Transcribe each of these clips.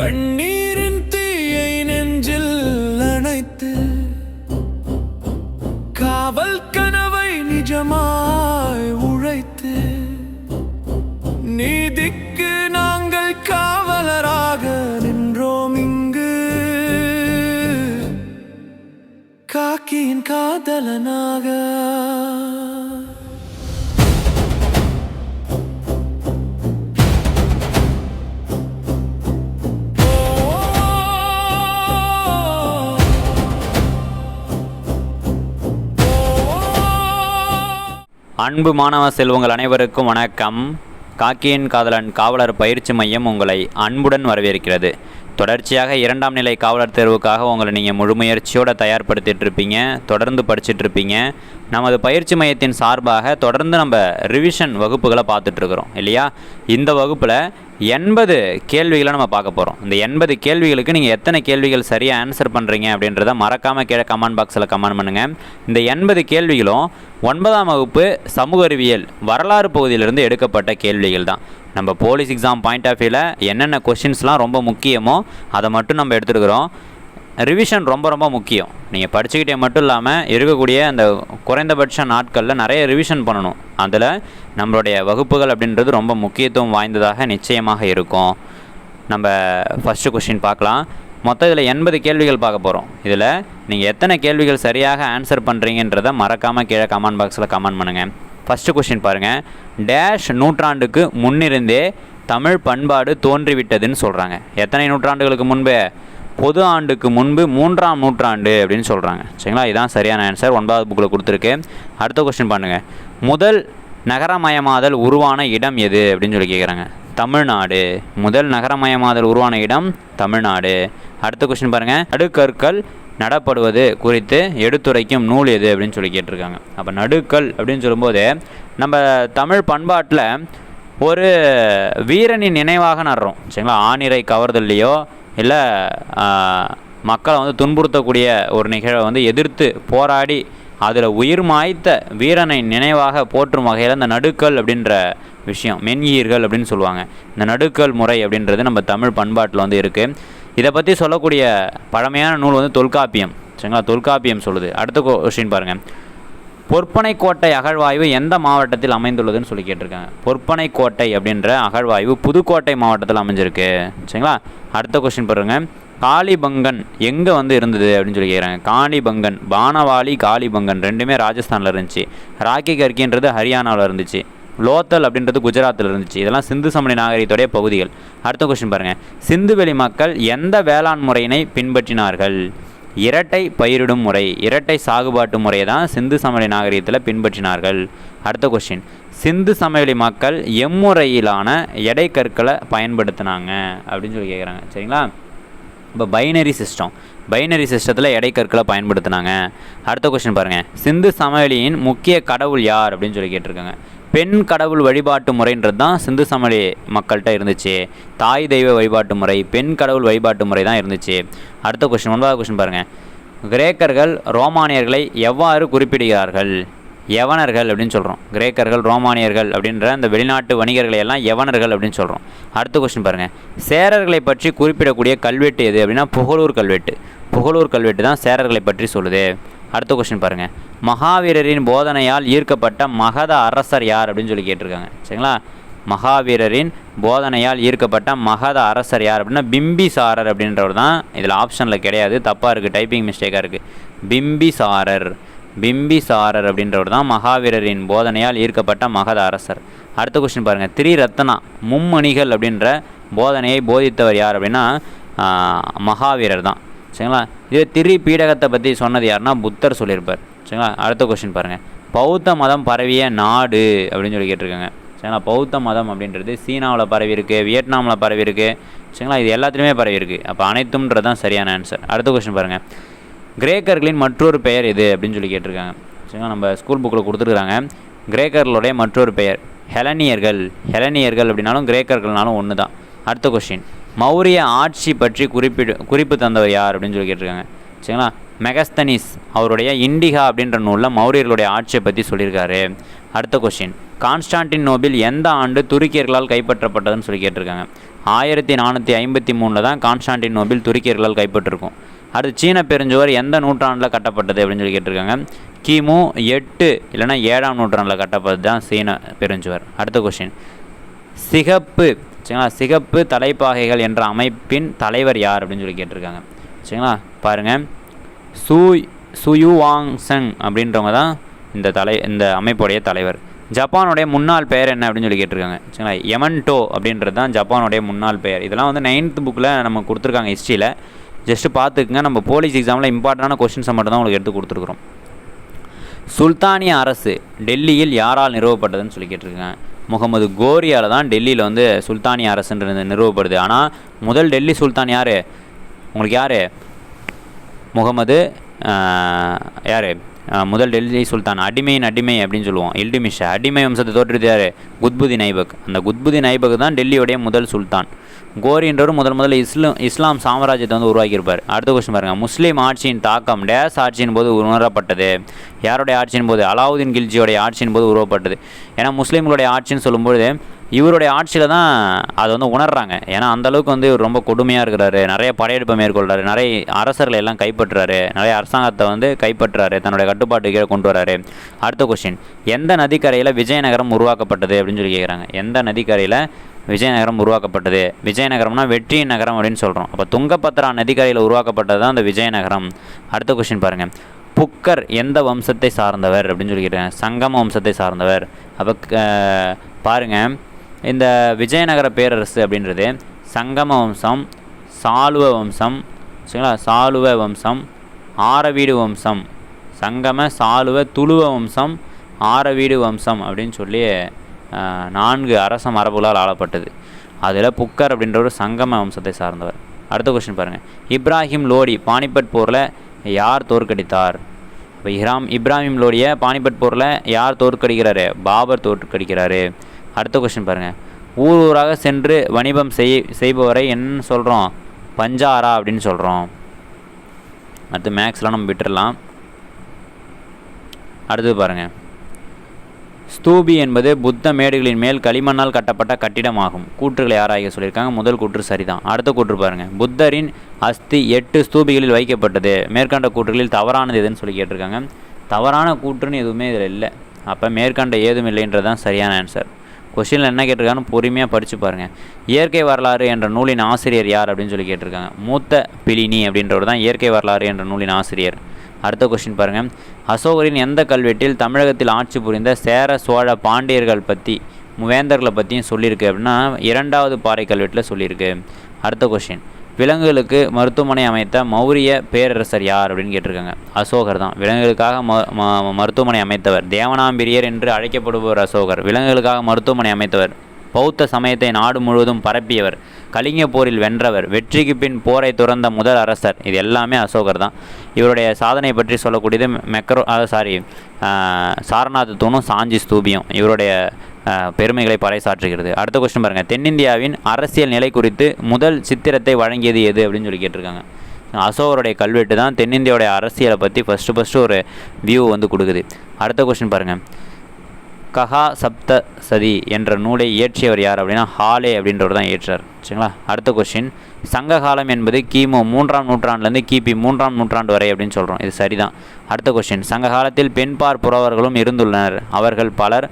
கண்ணீரின் அன்பு மாணவ செல்வங்கள் அனைவருக்கும் வணக்கம். காக்கியின் காதலன் காவலர் பயிற்சி மையம் உங்களை அன்புடன் வரவேற்கிறது. தொடர்ச்சியாக இரண்டாம் நிலை காவலர் தேர்வுக்காக உங்களை நீங்கள் முழு முயற்சியோடு இருப்பீங்க தொடர்ந்து படிச்சுட்டு இருப்பீங்க. நமது பயிற்சி மையத்தின் சார்பாக தொடர்ந்து நம்ம ரிவிஷன் வகுப்புகளை பார்த்துட்ருக்குறோம் இல்லையா? இந்த வகுப்பில் எண்பது கேள்விகளை நம்ம பார்க்க போகிறோம் இந்த எண்பது கேள்விகளுக்கு நீங்கள் எத்தனை கேள்விகள் சரியாக ஆன்சர் பண்ணுறீங்க அப்படின்றத மறக்காமல் கீழே கமெண்ட் பாக்ஸில் கமெண்ட் பண்ணுங்கள் இந்த எண்பது கேள்விகளும் ஒன்பதாம் வகுப்பு சமூக அறிவியல் வரலாறு பகுதியிலிருந்து எடுக்கப்பட்ட கேள்விகள் தான். நம்ம போலீஸ் எக்ஸாம் பாயிண்ட் ஆஃப் வியூவில் என்னென்ன கொஷின்ஸ்லாம் ரொம்ப முக்கியமோ அதை மட்டும் நம்ம எடுத்துருக்குறோம். ரிவிஷன் ரொம்ப ரொம்ப முக்கியம். நீங்கள் படிச்சுக்கிட்டே மட்டும் இல்லாமல் இருக்கக்கூடிய அந்த குறைந்தபட்ச நாட்களில் நிறைய ரிவிஷன் பண்ணணும். அதில் நம்மளுடைய வகுப்புகள் அப்படின்றது ரொம்ப முக்கியத்துவம் வாய்ந்ததாக நிச்சயமாக இருக்கும். நம்ம ஃபஸ்ட்டு கொஷின் பார்க்கலாம். மொத்தம் இதில் எண்பது கேள்விகள் பார்க்க போகிறோம் இதில் நீங்கள் எத்தனை கேள்விகள் சரியாக ஆன்சர் பண்ணுறீங்கன்றதை மறக்காமல் கீழே கமெண்ட் பாக்ஸில் கமெண்ட் பண்ணுங்கள் ஃபஸ்ட்டு கொஷின் பாருங்கள் டேஷ் நூற்றாண்டுக்கு முன்னிருந்தே தமிழ் பண்பாடு தோன்றிவிட்டதுன்னு சொல்கிறாங்க எத்தனை நூற்றாண்டுகளுக்கு முன்பே? பொது ஆண்டுக்கு முன்பு மூன்றாம் நூற்றாண்டு அப்படின்னு சொல்கிறாங்க சரிங்களா? இதுதான் சரியான ஆன்சர் ஒன்பதாவது புக்கில் கொடுத்துருக்கு. அடுத்த கொஸ்டின் பண்ணுங்க. முதல் நகரமயமாதல் உருவான இடம் எது? அப்படின்னு சொல்லி கேட்குறாங்க தமிழ்நாடு. முதல் நகரமயமாதல் உருவான இடம் தமிழ்நாடு. அடுத்த கொஸ்டின் பாருங்கள் நடுக்கற்கள் நடப்படுவது குறித்து எடுத்துரைக்கும் நூல் எது? அப்படின்னு சொல்லி கேட்டிருக்காங்க. அப்போ நடுக்கல் அப்படின்னு சொல்லும்போது நம்ம தமிழ் பண்பாட்டில் ஒரு வீரனின் நினைவாக நடுறோம். சரிங்களா? ஆணிரை கவர்தல்லையோ இல்லை மக்களை வந்து துன்புறுத்தக்கூடிய ஒரு நிகழ்வை வந்து எதிர்த்து போராடி அதில் உயிர் மாய்த்த வீரனை நினைவாக போற்றும் வகையில் இந்த நடுக்கல் அப்படின்ற விஷயம் மென்ஈர்கள் அப்படின்னு சொல்லுவாங்க. இந்த நடுக்கல் முறை அப்படின்றது நம்ம தமிழ் பண்பாட்டில் வந்து இருக்குது இதை பற்றி சொல்லக்கூடிய பழமையான நூல் வந்து தொல்காப்பியம். சரிங்களா? தொல்காப்பியம் சொல்லுது. அடுத்த கொஸ்டின் பாருங்கள் பொற்பனை கோட்டை அகழ்வாய்வு எந்த மாவட்டத்தில் அமைந்துள்ளதுன்னு சொல்லி கேட்டிருக்காங்க. பொற்பனை கோட்டை அப்படின்ற அகழ்வாய்வு புதுக்கோட்டை மாவட்டத்தில் அமைஞ்சிருக்கு. சரிங்களா? அடுத்த கொஸ்டின் பாருங்க. காளிபங்கன் எங்கே வந்து இருந்தது அப்படின்னு சொல்லி கேட்குறாங்க காளிபங்கன் பானவாளி காளிபங்கன் ரெண்டுமே ராஜஸ்தானில் இருந்துச்சு. ராக்கி கர்கின்றது ஹரியானாவில் இருந்துச்சு. லோத்தல் அப்படின்றது குஜராத்தில் இருந்துச்சு. இதெல்லாம் சிந்து சமணி நாகரிகத்துடைய பகுதிகள். அடுத்த கொஸ்டின் பாருங்கள் சிந்துவெளி மக்கள் எந்த வேளாண் முறையினை பின்பற்றினார்கள்? இரட்டை பயிரிடும் முறை இரட்டை சாகுபாட்டு முறையை தான் சிந்து சமவெளி நாகரிகத்தில் பின்பற்றினார்கள். அடுத்த கொஸ்டின் சிந்து சமவெளி மக்கள் எம்முறையிலான எடை கற்களை பயன்படுத்தினாங்க அப்படின்னு சொல்லி கேட்குறாங்க சரிங்களா? இப்போ பைனரி சிஸ்டம் பைனரி சிஸ்டத்தில் எடை கற்களை பயன்படுத்தினாங்க. அடுத்த கொஸ்டின் பாருங்கள் சிந்து சமவெளியின் முக்கிய கடவுள் யார் அப்படின்னு சொல்லி கேட்டிருக்காங்க. பெண் கடவுள் வழிபாட்டு முறைன்றது தான் சிந்து சமவெளி மக்கள்கிட்ட இருந்துச்சு. தாய் தெய்வ வழிபாட்டு முறை பெண் கடவுள் வழிபாட்டு முறை தான் இருந்துச்சு. அடுத்த கொஸ்டின் ஒன்பதாவது கொஸ்டின் பாருங்கள் கிரேக்கர்கள் ரோமானியர்களை எவ்வாறு குறிப்பிடுகிறார்கள்? யவனர்கள் அப்படின்னு சொல்கிறோம் கிரேக்கர்கள் ரோமானியர்கள் அப்படின்ற அந்த வெளிநாட்டு வணிகர்களை எல்லாம் யவனர்கள் அப்படின்னு சொல்கிறோம் அடுத்த கொஸ்டின் பாருங்கள் சேரர்களை பற்றி குறிப்பிடக்கூடிய கல்வெட்டு எது அப்படின்னா புகழூர் கல்வெட்டு. புகழூர் கல்வெட்டு தான் சேரர்களை பற்றி சொல்லுது. அடுத்த கொஸ்டின் பாருங்கள் மகாவீரரின் போதனையால் ஈர்க்கப்பட்ட மகத அரசர் யார் அப்படின்னு சொல்லி கேட்டிருக்காங்க. சரிங்களா? மகாவீரரின் போதனையால் ஈர்க்கப்பட்ட மகத அரசர் யார் அப்படின்னா பிம்பிசாரர் அப்படின்றவர் தான் இதில் ஆப்ஷனில் கிடையாது. தப்பாக இருக்குது டைப்பிங் மிஸ்டேக்காக இருக்குது பிம்பிசாரர். பிம்பிசாரர் அப்படின்றவர் தான் மகாவீரரின் போதனையால் ஈர்க்கப்பட்ட மகத அரசர். அடுத்த கொஸ்டின் பாருங்கள் திரிரத்னா மும்மணிகள் அப்படின்ற போதனையை போதித்தவர் யார் அப்படின்னா மகாவீரர் தான். சரிங்களா? இது திரி பீடகத்தை பற்றி சொன்னது யாருன்னா புத்தர் சொல்லியிருப்பார். சரிங்களா? அடுத்த கொஸ்டின் பாருங்கள் பௌத்த மதம் பரவிய நாடு அப்படின்னு சொல்லி கேட்டிருக்காங்க. சரிங்களா? பௌத்த மதம் அப்படின்றது சீனாவில் பரவிருக்கு வியட்நாமில் பரவியிருக்கு சரிங்களா? இது எல்லாத்துலேயுமே பரவியிருக்கு அப்போ அனைத்தும்ன்றது தான் சரியான ஆன்சர் அடுத்த கொஸ்டின் பாருங்கள் கிரேக்கர்களின் மற்றொரு பெயர் இது அப்படின்னு சொல்லி கேட்டிருக்காங்க. சரிங்களா? நம்ம ஸ்கூல் புக்கில் கொடுத்துருக்குறாங்க கிரேக்கர்களுடைய மற்றொரு பெயர். ஹெலனியர்கள். ஹெலனியர்கள் அப்படின்னாலும் கிரேக்கர்கள்னாலும் ஒன்று தான் அடுத்த கொஸ்டின் மௌரிய ஆட்சி பற்றி குறிப்பிடு குறிப்பு தந்தவர் யார் அப்படின்னு சொல்லி கேட்டிருக்காங்க. சரிங்களா? மெகஸ்தனிஸ் அவருடைய இண்டிகா அப்படின்ற நூலில் மௌரியர்களுடைய ஆட்சியை பற்றி சொல்லியிருக்காரு. அடுத்த கொஸ்டின் கான்ஸ்டான்டின் நோபில் எந்த ஆண்டு துருக்கியர்களால் கைப்பற்றப்பட்டதுன்னு சொல்லி கேட்டிருக்காங்க. ஆயிரத்தி நானூற்றி ஐம்பத்தி மூணில் தான் கான்ஸ்டான்டினோபிள் துருக்கியர்களால் கைப்பற்றிருக்கும். அடுத்து சீன பெருஞ்சுவர் எந்த நூற்றாண்டில் கட்டப்பட்டது அப்படின்னு சொல்லி கேட்டிருக்காங்க. கிமு எட்டு இல்லைன்னா ஏழாம் நூற்றாண்டில் கட்டப்பட்டது தான் சீன பெருஞ்சுவர். அடுத்த கொஷின் சிகப்பு சரிங்களா? சிகப்பு தலைப்பாகைகள் என்ற அமைப்பின் தலைவர் யார் அப்படின்னு சொல்லி கேட்டிருக்காங்க. சரிங்களா? பாருங்கள் சூ சுயுவாங்சங் அப்படின்றவங்க தான் இந்த தலை இந்த அமைப்புடைய தலைவர். ஜப்பானுடைய முன்னாள் பெயர் என்ன அப்படின்னு சொல்லி கேட்டிருக்காங்க. சரிங்களா? எமன்டோ அப்படின்றது தான் ஜப்பானுடைய முன்னாள் பெயர். இதெல்லாம் வந்து நைன்த் புக்கில் நம்ம கொடுத்துருக்காங்க ஹிஸ்ட்ரியில் ஜஸ்ட்டு பார்த்துக்குங்க. நம்ம போலீஸ் எக்ஸாமில் இம்பார்ட்டண்டான கொஸ்டின்ஸை மட்டும் தான் உங்களுக்கு எடுத்து கொடுத்துருக்குறோம். சுல்தானிய அரசு டெல்லியில் யாரால் நிறுவப்பட்டதுன்னு சொல்லி கேட்டிருக்காங்க. முகமது கோரியால் தான் டெல்லியில் வந்து சுல்தானிய அரசுன்றது நிறுவப்படுது. ஆனால் முதல் டெல்லி சுல்தான் யார்? உங்களுக்கு யார்? முகமது யார்? முதல் டெல்லி சுல்தான் அடிமையின் அடிமை அப்படின்னு சொல்லுவோம். இல்டிமிஷா அடிமை வம்சத்தை தோற்றுறது யார் குத்புதி நைபக். அந்த குத்புதி நைபக் தான் டெல்லியோடைய முதல் சுல்தான். கோரின்றவர் முதல் முதல்ல இஸ்லாம் இஸ்லாம் சாம்ராஜ்யத்தை வந்து உருவாக்கியிருப்பார். அடுத்த கொஸ்டின் பாருங்கள் முஸ்லீம் ஆட்சியின் தாக்கம் டேஸ் ஆட்சியின் போது உணரப்பட்டது. யாருடைய ஆட்சியின் போது? அலாவுதீன் கில்ஜியோடைய ஆட்சியின் போது உருவப்பட்டது. ஏன்னா முஸ்லீம்களுடைய ஆட்சின்னு சொல்லும்போது இவருடைய ஆட்சியில் தான் அதை வந்து உணர்றாங்க. ஏன்னா அந்தளவுக்கு வந்து இவர் ரொம்ப கொடுமையாக இருக்கிறாரு. நிறைய படையெடுப்பை மேற்கொள்கிறாரு நிறைய அரசர்களை எல்லாம் கைப்பற்றுறாரு. நிறைய அரசாங்கத்தை வந்து கைப்பற்றுறாரு. தன்னுடைய கட்டுப்பாட்டு கீழே கொண்டு வராரு. அடுத்த கொஸ்டின் எந்த நதிக்கரையில் விஜயநகரம் உருவாக்கப்பட்டது அப்படின்னு சொல்லி கேட்குறாங்க எந்த நதிக்கரையில் விஜயநகரம் உருவாக்கப்பட்டது? விஜயநகரம்னா வெற்றியின் நகரம் அப்படின்னு சொல்கிறோம் அப்போ துங்கபத்ரா நதிக்கரையில் உருவாக்கப்பட்டது தான் அந்த விஜயநகரம். அடுத்த கொஸ்டின் பாருங்கள் புக்கர் எந்த வம்சத்தை சார்ந்தவர் அப்படின்னு சொல்லி கேட்டாங்க சங்கம வம்சத்தை சார்ந்தவர். அப்போ பாருங்கள் இந்த விஜயநகர பேரரசு அப்படின்றது சங்கம வம்சம் சாளுவ வம்சம் சரிங்களா? சாலுவ வம்சம் ஆரவீடு வம்சம் சங்கம சாலுவ துளுவ வம்சம் ஆரவீடு வம்சம் அப்படின்னு சொல்லி நான்கு அரச மரபுகளால் ஆளப்பட்டது. அதில் புக்கர் அப்படின்ற ஒரு சங்கம வம்சத்தை சார்ந்தவர். அடுத்த கொஸ்டின் பாருங்கள் இப்ராஹிம் லோடி பானிபட் போரில் யார் தோற்கடித்தார்? இப்போ இஹ்ராம் இப்ராஹிம் லோடியை பானிபட் போரில் யார் தோற்கடிக்கிறாரு? பாபர் தோற்கடிக்கிறாரு. அடுத்த கொஸ்டின் பாருங்கள் ஊர் ஊராக சென்று வணிபம் செய் செய்பவரை என்ன சொல்கிறோம் பஞ்சாரா அப்படின்னு சொல்கிறோம் அடுத்து மேக்ஸ்லாம் நம்ம விட்டுடலாம் அடுத்தது பாருங்கள் ஸ்தூபி என்பது புத்த மேடுகளின் மேல் களிமண்ணால் கட்டப்பட்ட கட்டிடமாகும். கூற்றுகளை ஆராய சொல்லியிருக்காங்க. முதல் கூற்று சரிதான். அடுத்த கூற்று பாருங்கள் புத்தரின் அஸ்தி எட்டு ஸ்தூபிகளில் வைக்கப்பட்டது. மேற்கண்ட கூற்றுகளில் தவறானது எதுன்னு சொல்லி கேட்டிருக்காங்க. தவறான கூற்றுன்னு எதுவுமே இதில் இல்லை. அப்போ மேற்கண்ட ஏதும் இல்லைன்றது தான் சரியான ஆன்சர் கொஷினில் என்ன கேட்டிருக்காங்கன்னு பொறுமையாக படித்து பாருங்கள் இயற்கை வரலாறு என்ற நூலின் ஆசிரியர் யார் அப்படின்னு சொல்லி கேட்டிருக்காங்க. மூத்த பிலினி அப்படின்றவர் தான் இயற்கை வரலாறு என்ற நூலின் ஆசிரியர். அடுத்த கொஸ்டின் பாருங்கள் அசோகரின் எந்த கல்வெட்டில் தமிழகத்தில் ஆட்சி புரிந்த சேர சோழ பாண்டியர்கள் பற்றி வேந்தர்களை பற்றியும் சொல்லியிருக்கு அப்படின்னா இரண்டாவது பாறை கல்வெட்டில் சொல்லியிருக்கு. அடுத்த கொஸ்டின் விலங்குகளுக்கு மருத்துவமனை அமைத்த மௌரிய பேரரசர் யார் அப்படின்னு கேட்டிருக்காங்க. அசோகர் தான். விலங்குகளுக்காக ம- மருத்துவமனை அமைத்தவர் தேவனாம்பிரியர் என்று அழைக்கப்படுபவர் அசோகர். விலங்குகளுக்காக மருத்துவமனை அமைத்தவர் பௌத்த சமயத்தை நாடு முழுவதும் பரப்பியவர். கலிங்க போரில் வென்றவர். வெற்றிக்கு பின் போரை துறந்த முதல் அரசர். இது எல்லாமே அசோகர் தான். இவருடைய சாதனை பற்றி சொல்லக்கூடியது மெக்கரோ சாரி சாரநாத் தூணும் சாஞ்சி ஸ்தூபியும். இவருடைய பெருமைகளை பறைசாற்றுகிறது. அடுத்த கொஸ்டின் பாருங்கள் தென்னிந்தியாவின் அரசியல் நிலை குறித்து முதல் சித்திரத்தை வழங்கியது எது அப்படின்னு சொல்லி கேட்டிருக்காங்க. அசோகருடைய கல்வெட்டு தான் தென்னிந்தியாவுடைய அரசியலை பற்றி ஃபஸ்ட்டு ஃபஸ்ட்டு ஒரு வியூ வந்து கொடுக்குது. அடுத்த கொஸ்டின் பாருங்கள் கஹா சப்த சதி என்ற நூலை இயற்றியவர் யார் அப்படின்னா ஹாலே அப்படின்றவர் தான் இயற்றார் சரிங்களா? அடுத்த கொஸ்டின் சங்க காலம் என்பது கிமு மூன்றாம் நூற்றாண்டுலேருந்து கிபி மூன்றாம் நூற்றாண்டு வரை அப்படின்னு சொல்கிறோம் இது சரிதான். அடுத்த கொஸ்டின் சங்க காலத்தில் பெண்பார் புறவர்களும் இருந்துள்ளனர். அவர்கள் பலர்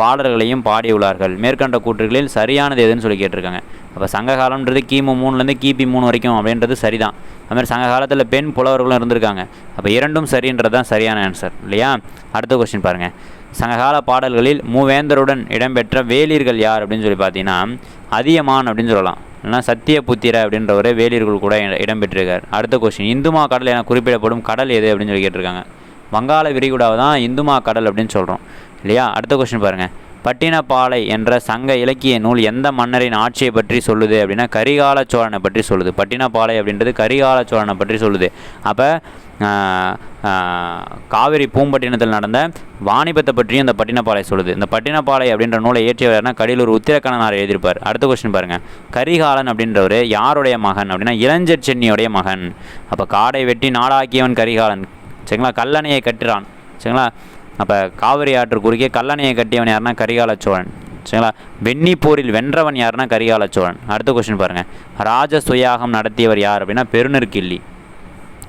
பாடல்களையும் பாடியுள்ளார்கள். மேற்கண்ட கூற்றுகளில் சரியானது எதுன்னு சொல்லி கேட்டிருக்காங்க. அப்போ சங்க காலம்ன்றது கிமு மூணுலேருந்து கிபி மூணு வரைக்கும் அப்படின்றது சரிதான். அதுமாதிரி சங்க காலத்தில் பெண் புலவர்களும் இருந்திருக்காங்க. அப்போ இரண்டும் சரின்றது தான் சரியான ஆன்சர் இல்லையா? அடுத்த கொஸ்டின் பாருங்கள் சங்ககால பாடல்களில் மூவேந்தருடன் இடம்பெற்ற வேலீர்கள் யார் அப்படின்னு சொல்லி பார்த்தீங்கன்னா அதியமான் அப்படின்னு சொல்லலாம். இல்லைனா சத்தியபுத்திர அப்படின்றவர் வேலியர்கள் கூட இடம்பெற்றிருக்கார். அடுத்த கொஸ்டின் இந்துமா கடல் என குறிப்பிடப்படும் கடல் எது அப்படின்னு சொல்லி கேட்டிருக்காங்க. வங்காள விரிகுடாவை தான் இந்துமா கடல் அப்படின்னு சொல்கிறோம் இல்லையா? அடுத்த கொஸ்டின் பாருங்கள் பட்டினப்பாலை என்ற சங்க இலக்கிய நூல் எந்த மன்னரின் ஆட்சியை பற்றி சொல்லுது அப்படின்னா கரிகால சோழனை பற்றி சொல்லுது. பட்டினப்பாலை அப்படின்றது கரிகால சோழனை பற்றி சொல்லுது. அப்போ காவிரி பூம்பட்டினத்தில் நடந்த வாணிபத்தை பற்றியும் இந்த பட்டினப்பாலை சொல்லுது. இந்த பட்டினப்பாலை அப்படின்ற நூலை இயற்றியவர்னா கடலூர் உத்திரக்கணனார் எழுதியிருப்பார். அடுத்த கொஸ்டின் பாருங்கள் கரிகாலன் அப்படின்றவர் யாருடைய மகன் அப்படின்னா இளஞ்சர் சென்னியுடைய மகன். அப்போ காடை வெட்டி நாடாக்கியவன் கரிகாலன். சரிங்களா? கல்லணையை கட்டுறான். சரிங்களா? அப்போ காவிரி ஆற்று குறுக்கே கல்லணையை கட்டியவன் யாருன்னா கரிகால சோழன். சரிங்களா? வெண்ணி போரில் வென்றவன் யாருன்னா கரிகால சோழன். அடுத்த கொஸ்டின் பாருங்கள் ராஜ சுயாகம் நடத்தியவர் யார் அப்படின்னா பெருநெற்கிள்ளி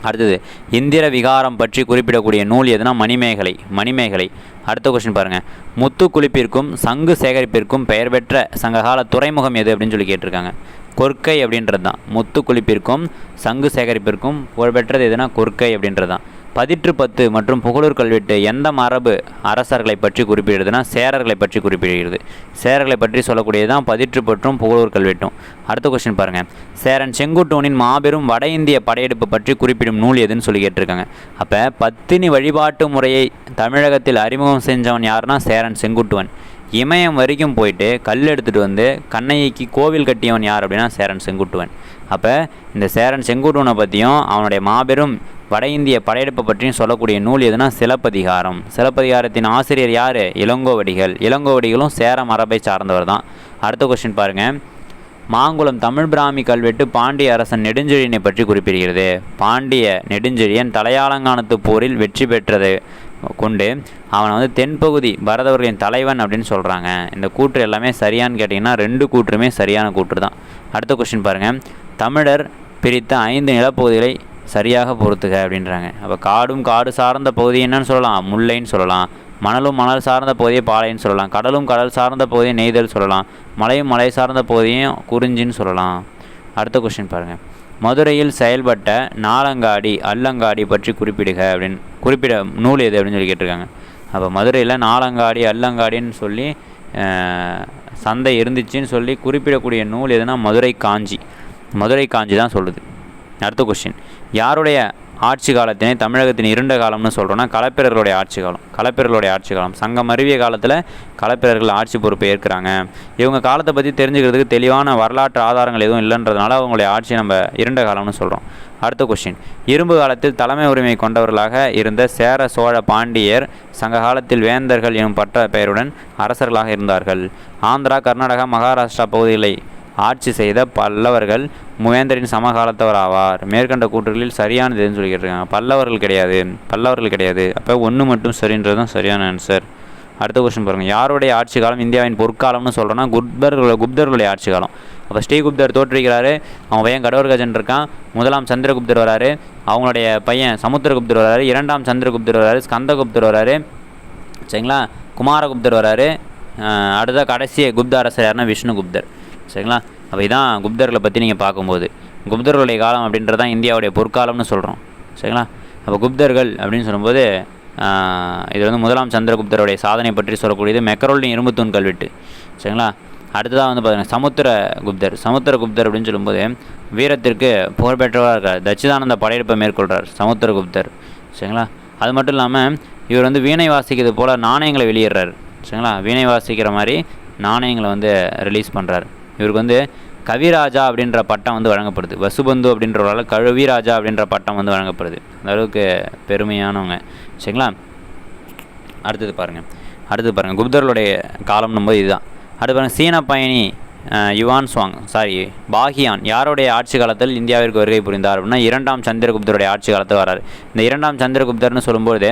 அடுத்தது இந்திர விகாரம் பற்றி குறிப்பிடக்கூடிய நூல் எதுனா மணிமேகலை மணிமேகலை. அடுத்த கொஸ்டின் பாருங்கள் முத்து குளிப்பிற்கும் சங்கு சேகரிப்பிற்கும் பெயர் பெற்ற சங்ககால துறைமுகம் எது அப்படின்னு சொல்லி கேட்டிருக்காங்க. கொற்கை அப்படின்றது தான் முத்து குளிப்பிற்கும் சங்கு சேகரிப்பிற்கும் புகழ்பெற்றது எதுனா கொற்கை அப்படின்றது தான் பதிற்று பத்து மற்றும் புகழூர் கல்வெட்டு எந்த மரபு அரசர்களை பற்றி குறிப்பிடுதுன்னா சேரர்களை பற்றி குறிப்பிடுகிறது. சேரர்களை பற்றி சொல்லக்கூடியது தான் பதிற்று பற்றும் புகழூர் கல்வெட்டும். அடுத்த கொஸ்டின் பாருங்கள் சேரன் செங்குட்டோனின் மாபெரும் வட இந்திய படையெடுப்பு பற்றி குறிப்பிடும் நூல் எதுன்னு சொல்லி கேட்டிருக்காங்க. அப்போ பத்தினி வழிபாட்டு முறையை தமிழகத்தில் அறிமுகம் செஞ்சவன் யாருன்னா சேரன் செங்குட்டுவன். இமயம் வரைக்கும் போயிட்டு கல் எடுத்துகிட்டு வந்து கண்ணைக்கு கோவில் கட்டியவன் யார் அப்படின்னா சேரன் செங்குட்டுவன். அப்போ இந்த சேரன் செங்குட்டுவனை பற்றியும் அவனுடைய மாபெரும் வட இந்திய படையெடுப்பு பற்றியும் சொல்லக்கூடிய நூல் எதுனா சிலப்பதிகாரம். சிலப்பதிகாரத்தின் ஆசிரியர் யார்? இளங்கோவடிகள். இளங்கோவடிகளும் சேர மரபை சார்ந்தவர் தான். அடுத்த கொஸ்டின் பாருங்கள் மாங்குளம் தமிழ் பிராமி கல்வெட்டு பாண்டிய அரசன் நெடுஞ்செழியனை பற்றி குறிப்பிடுகிறது. பாண்டிய நெடுஞ்செழியன் தலையாலங்கானத்து போரில் வெற்றி பெற்றது கொண்டு அவனை வந்து தென்பகுதி பரதவர்களின் தலைவன் அப்படின்னு சொல்கிறாங்க இந்த கூற்று எல்லாமே சரியான்னு கேட்டிங்கன்னா ரெண்டு கூற்றுமே சரியான கூற்று தான். அடுத்த கொஸ்டின் பாருங்கள் தமிழர் பிரித்த ஐந்து நிலப்பகுதிகளை சரியாக பொறுத்துக அப்படின்றாங்க. அப்போ காடும் காடு சார்ந்த பகுதி என்னன்னு சொல்லலாம். முல்லைன்னு சொல்லலாம். மணலும் மணல் சார்ந்த பகுதியை பாலைன்னு சொல்லலாம். கடலும் கடல் சார்ந்த பகுதியை நெய்தல் சொல்லலாம். மலையும் மலை சார்ந்த பகுதியும் குறிஞ்சின்னு சொல்லலாம். அடுத்த கொஸ்டின் பாருங்கள் மதுரையில் செயல்பட்ட நாலங்காடி அல்லங்காடி பற்றி குறிப்பிடுக அப்படின்னு குறிப்பிட நூல் எது அப்படின்னு சொல்லி கேட்டிருக்காங்க. அப்போ மதுரையில் நாலங்காடி அல்லங்காடின்னு சொல்லி சந்தை இருந்துச்சுன்னு சொல்லி குறிப்பிடக்கூடிய நூல் எதுனா மதுரை காஞ்சி. மதுரை காஞ்சி தான் சொல்லுது. அடுத்த கொஸ்டின் யாருடைய ஆட்சி காலத்தினை தமிழகத்தின் இருண்ட காலம்னு சொல்கிறோன்னா களப்பிரர்களுடைய ஆட்சி காலம் களப்பிரர்களுடைய ஆட்சி காலம். சங்கம் அருவிய காலத்தில் களப்பிரர்கள் ஆட்சி பொறுப்பை ஏற்கிறாங்க. இவங்க காலத்தை பற்றி தெரிஞ்சுக்கிறதுக்கு தெளிவான வரலாற்று ஆதாரங்கள் எதுவும் இல்லைன்றதுனால அவங்களுடைய ஆட்சி நம்ம இருண்ட காலம்னு சொல்கிறோம் அடுத்த கொஸ்டின் இரும்பு காலத்தில் தலைமை உரிமை கொண்டவர்களாக இருந்த சேர சோழ பாண்டியர் சங்க காலத்தில் வேந்தர்கள் எனும் பட்ட பெயருடன் அரசர்களாக இருந்தார்கள். ஆந்திரா கர்நாடகா மகாராஷ்டிரா பகுதிகளை ஆட்சி செய்த பல்லவர்கள் முவேந்தரின் சமகாலத்தவர் ஆவார் மேற்கண்ட கூற்றுகளில் சரியானது எதுன்னு இருக்காங்க பல்லவர்கள் கிடையாது. பல்லவர்கள் கிடையாது. அப்போ ஒன்று மட்டும் சரின்றது தான் சரியான ஆன்சர் அடுத்த கொஸ்டின் பாருங்கள் யாருடைய ஆட்சி காலம் இந்தியாவின் பொற்காலம்னு சொல்கிறோன்னா குப்தர்களோட குப்தர்களுடைய ஆட்சி காலம். அப்போ ஸ்ரீகுப்தர் தோற்றுவிக்கிறாரு. அவன் பையன் கடவர்கஜன் இருக்கான். முதலாம் சந்திரகுப்தர் வராரு. அவங்களுடைய பையன் சமுத்திரகுப்தர் வராரு. இரண்டாம் சந்திரகுப்தர் வராரு. ஸ்கந்தகுப்தர் வராரு. சரிங்களா? குமாரகுப்தர் வராரு. அடுத்த கடைசி குப்த அரசர் யாருன்னா விஷ்ணுகுப்தர். சரிங்களா? அப்போ இதான் குப்தர்களை பற்றி நீங்கள் பார்க்கும்போது. குப்தர்களுடைய காலம் அப்படின்றது தான் இந்தியாவுடைய பொற்காலம்னு சொல்கிறோம் சரிங்களா? அப்போ குப்தர்கள் அப்படின்னு சொல்லும்போது இது வந்து முதலாம் சந்திரகுப்தருடைய சாதனை பற்றி சொல்லக்கூடியது மெக்கரோலின் இரும்புத்தூண் கல்வெட்டு சரிங்களா? அடுத்ததாக வந்து பார்த்தீங்கன்னா சமுத்திர குப்தர். சமுத்திர குப்தர் அப்படின்னு சொல்லும்போது வீரத்திற்கு புகழ்பெற்றவராக இருக்கார். தச்சிதானந்த படையெடுப்பை மேற்கொள்கிறார் சமுத்திரகுப்தர் சரிங்களா? அது மட்டும் இல்லாமல் இவர் வந்து வீணை வாசிக்கிறது போல் நாணயங்களை வெளியிடுறார். சரிங்களா? வீணை வாசிக்கிற மாதிரி நாணயங்களை வந்து ரிலீஸ் பண்ணுறாரு இவருக்கு வந்து கவிராஜா அப்படின்ற பட்டம் வந்து வழங்கப்படுது. வசுபந்து அப்படின்றவரால் கவிராஜா அப்படின்ற பட்டம் வந்து வழங்கப்படுது. அந்த அளவுக்கு பெருமையானவங்க. சரிங்களா? அடுத்தது பாருங்கள் அடுத்தது பாருங்கள் குப்தர்களுடைய காலம்னும் போது இதுதான். அடுத்து பாருங்கள் சீன பயணி யுவான் சுவாங் சாரி பாகியான் யாருடைய ஆட்சி காலத்தில் இந்தியாவிற்கு வருகை புரிந்தார் அப்படின்னா இரண்டாம் சந்திரகுப்தருடைய ஆட்சி காலத்தில் வரார். இந்த இரண்டாம் சந்திரகுப்தர்னு சொல்லும்போது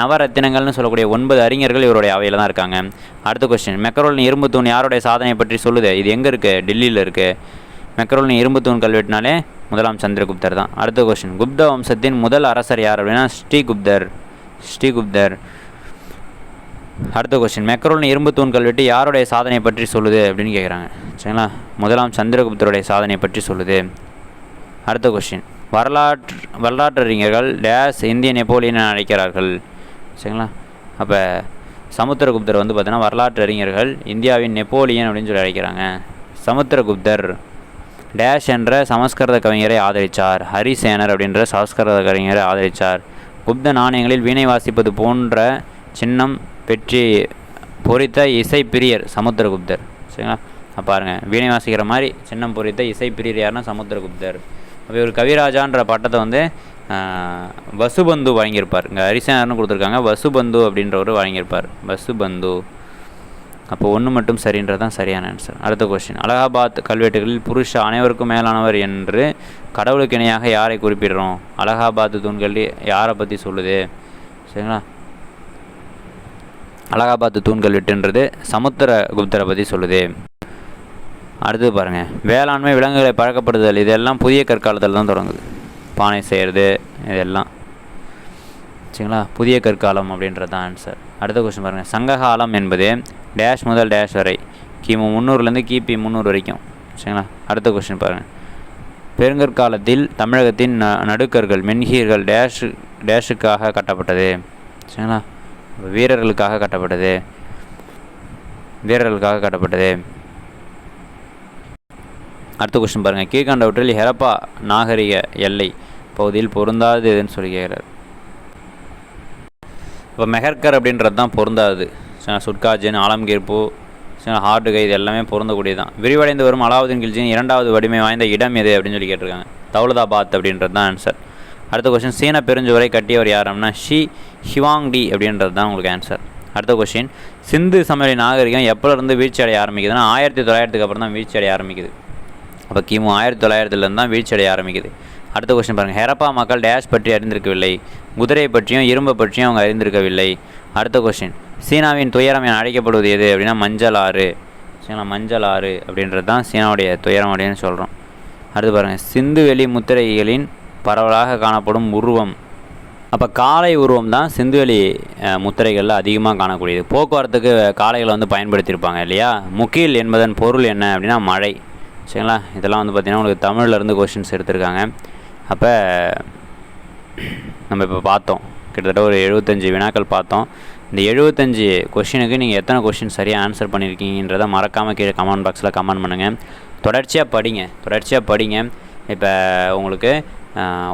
நவரத்தினங்கள்னு சொல்லக்கூடிய ஒன்பது அறிஞர்கள் இவருடைய அவையில் தான் இருக்காங்க. அடுத்த கொஸ்டின் மெக்கரோலின் இரும்பு தூண் யாருடைய சாதனை பற்றி சொல்லுது? இது எங்கே இருக்குது டெல்லியில் இருக்குது மெக்கரோலின் இரும்பு தூண் கல்வெட்டினாலே முதலாம் சந்திரகுப்தர் தான். அடுத்த கொஸ்டின் குப்த வம்சத்தின் முதல் அரசர் யார் அப்படின்னா ஸ்ரீகுப்தர். ஸ்ரீகுப்தர். அடுத்த கொஸ்டின் மெக்கரோலின் இரும்பு தூண் கல்வெட்டு யாருடைய சாதனை பற்றி சொல்லுது அப்படின்னு கேட்குறாங்க சரிங்களா? முதலாம் சந்திரகுப்தருடைய சாதனை பற்றி சொல்லுது. அடுத்த கொஸ்டின் வரலாற்று வரலாற்றறிஞர்கள் டேஸ் இந்திய நெப்போலியன் என அழைக்கிறார்கள். சரிங்களா? அப்போ சமுத்திரகுப்தர் வந்து பார்த்தீங்கன்னா வரலாற்று அறிஞர்கள் இந்தியாவின் நெப்போலியன் அப்படின்னு சொல்லி அழைக்கிறாங்க. சமுத்திரகுப்தர் டேஷ் என்ற சமஸ்கிருத கவிஞரை ஆதரித்தார் ஹரிசேனர் அப்படின்ற சமஸ்கிருத கவிஞரை ஆதரித்தார் குப்த நாணயங்களில் வீணை வாசிப்பது போன்ற சின்னம் பெற்றி பொறித்த இசை பிரியர் சமுத்திரகுப்தர். சரிங்களா? பாருங்கள் வீணை வாசிக்கிற மாதிரி சின்னம் பொறித்த இசை பிரியர் யாருன்னா சமுத்திரகுப்தர் அப்போ இவர் கவிராஜான்ற பட்டத்தை வந்து வசுபந்து வழங்கியிருப்பார். இங்கே ஹரிசேனர்னு கொடுத்துருக்காங்க. வசுபந்து அப்படின்றவர் வழங்கியிருப்பார். வசுபந்து. அப்போ ஒன்று மட்டும் சரின்றது தான் சரியான ஆன்சர் அடுத்த கொஸ்டின் அலகாபாத் கல்வெட்டுகளில் புருஷ அனைவருக்கும் மேலானவர் என்று கடவுளுக்கு இணையாக யாரை குறிப்பிடுறோம்? அலகாபாத் தூண்கள் யாரை பற்றி சொல்லுது? சரிங்களா? அலகாபாத் தூண்கள் வெட்டுன்றது சமுத்திரகுப்தரை பற்றி சொல்லுது. அடுத்தது பாருங்கள் வேளாண்மை விலங்குகளை பழக்கப்படுதல் இதெல்லாம் புதிய கற்காலத்தில் தான் தொடங்குது. பானை செய்கிறது இதெல்லாம். சரிங்களா? புதிய கற்காலம் அப்படின்றது தான் ஆன்சர் அடுத்த கொஸ்டின் பாருங்கள் சங்ககாலம் என்பது டேஷ் முதல் டேஷ் வரை. கிமு முந்நூறுலேருந்து கிபி முந்நூறு வரைக்கும். சரிங்களா? அடுத்த கொஸ்டின் பாருங்கள் பெருங்கற்காலத்தில் தமிழகத்தின் ந நடுக்கர்கள் மென்ஹீர்கள் டேஷு டேஷுக்காக கட்டப்பட்டது. சரிங்களா? வீரர்களுக்காக கட்டப்பட்டது. வீரர்களுக்காக கட்டப்பட்டது. அடுத்த கொஸ்டின் பாருங்கள் கீழ்கண்டவற்றில் ஹெரப்பா நாகரிக எல்லை பகுதியில் பொருந்தாது எதுன்னு சொல்லி கேட்குறாரு இப்போ மெஹர்கர் அப்படின்றது தான் பொருந்தாது. சுட்காஜின் சுட்காஜன் ஆலம்கீர் பூ சரி, ஹார்டுகை இது எல்லாமே பொருந்தக்கூடியது தான் விரிவடைந்து வரும் அலாவுதீன் கில்ஜியின் இரண்டாவது வடிமை வாய்ந்த இடம் எது அப்படின்னு சொல்லி கேட்டிருக்காங்க. தௌலதாபாத் அப்படின்றது தான் ஆன்சர் அடுத்த கொஸ்டின் சீன பெருஞ்சுவரை கட்டியவர் யார் அப்படின்னா ஷி ஹிவாங்டி அப்படின்றது தான் உங்களுக்கு ஆன்சர் அடுத்த கொஸ்டின் சிந்து சமவெளி நாகரிகம் எப்போலேருந்து வீழ்ச்சி அடைய ஆரம்பிக்குதுன்னா ஆயிரத்தி தொள்ளாயிரத்துக்கு அப்புறம் தான் வீழ்ச்சி அடைய ஆரம்பிக்குது. அப்போ கிமு ஆயிரத்தி தொள்ளாயிரத்துலேருந்து தான் வீழ்ச்சியடைய ஆரம்பிக்குது. அடுத்த கொஸ்டின் பாருங்கள் ஹெரப்பா மக்கள் டேஷ் பற்றி அறிந்திருக்கவில்லை. குதிரை பற்றியும் இரும்பை பற்றியும் அவங்க அறிந்திருக்கவில்லை. அடுத்த கொஸ்டின் சீனாவின் துயரம் என அழைக்கப்படுவது எது அப்படின்னா மஞ்சள் ஆறு. சரிங்களா மஞ்சள் ஆறு அப்படின்றது தான் சீனாவுடைய துயரம் அப்படின்னு சொல்கிறோம் அடுத்து பாருங்கள் சிந்து வெளி முத்திரைகளின் பரவலாக காணப்படும் உருவம். அப்போ காளை உருவம் தான் சிந்துவெளி முத்திரைகளில் அதிகமாக காணக்கூடியது. போக்குவரத்துக்கு காளைகளை வந்து பயன்படுத்தியிருப்பாங்க இல்லையா? முகில் என்பதன் பொருள் என்ன அப்படின்னா மழை. சரிங்களா? இதெல்லாம் வந்து பார்த்திங்கன்னா உங்களுக்கு தமிழ்ல இருந்து கொஷின்ஸ் எடுத்திருக்காங்க. அப்போ நம்ம இப்போ பார்த்தோம். கிட்டத்தட்ட ஒரு எழுபத்தஞ்சு வினாக்கள் பார்த்தோம். இந்த எழுபத்தஞ்சு கொஷினுக்கு நீங்கள் எத்தனை கொஷின் சரியாக ஆன்சர் பண்ணியிருக்கீங்கன்றதை மறக்காமல் கீழே கமெண்ட் பாக்ஸில் கமெண்ட் பண்ணுங்கள் தொடர்ச்சியாக படிங்க. தொடர்ச்சியாக படிங்க. இப்போ உங்களுக்கு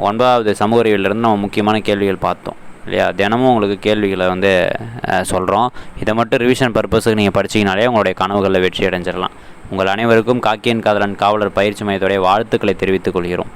ஒன்பதாவது சமூக அறிவியலிருந்து நம்ம முக்கியமான கேள்விகள் பார்த்தோம். இல்லையா? தினமும் உங்களுக்கு கேள்விகளை வந்து சொல்கிறோம் இதை மட்டும் ரிவிஷன் பர்பஸுக்கு நீங்கள் படிச்சிங்கனாலே உங்களுடைய கனவுகளில் வெற்றி அடைஞ்சிடலாம் உங்கள் அனைவருக்கும் காக்கியன் காதலன் காவலர் பயிற்சி மையத்துடைய வாழ்த்துக்களை தெரிவித்துக் கொள்கிறோம்.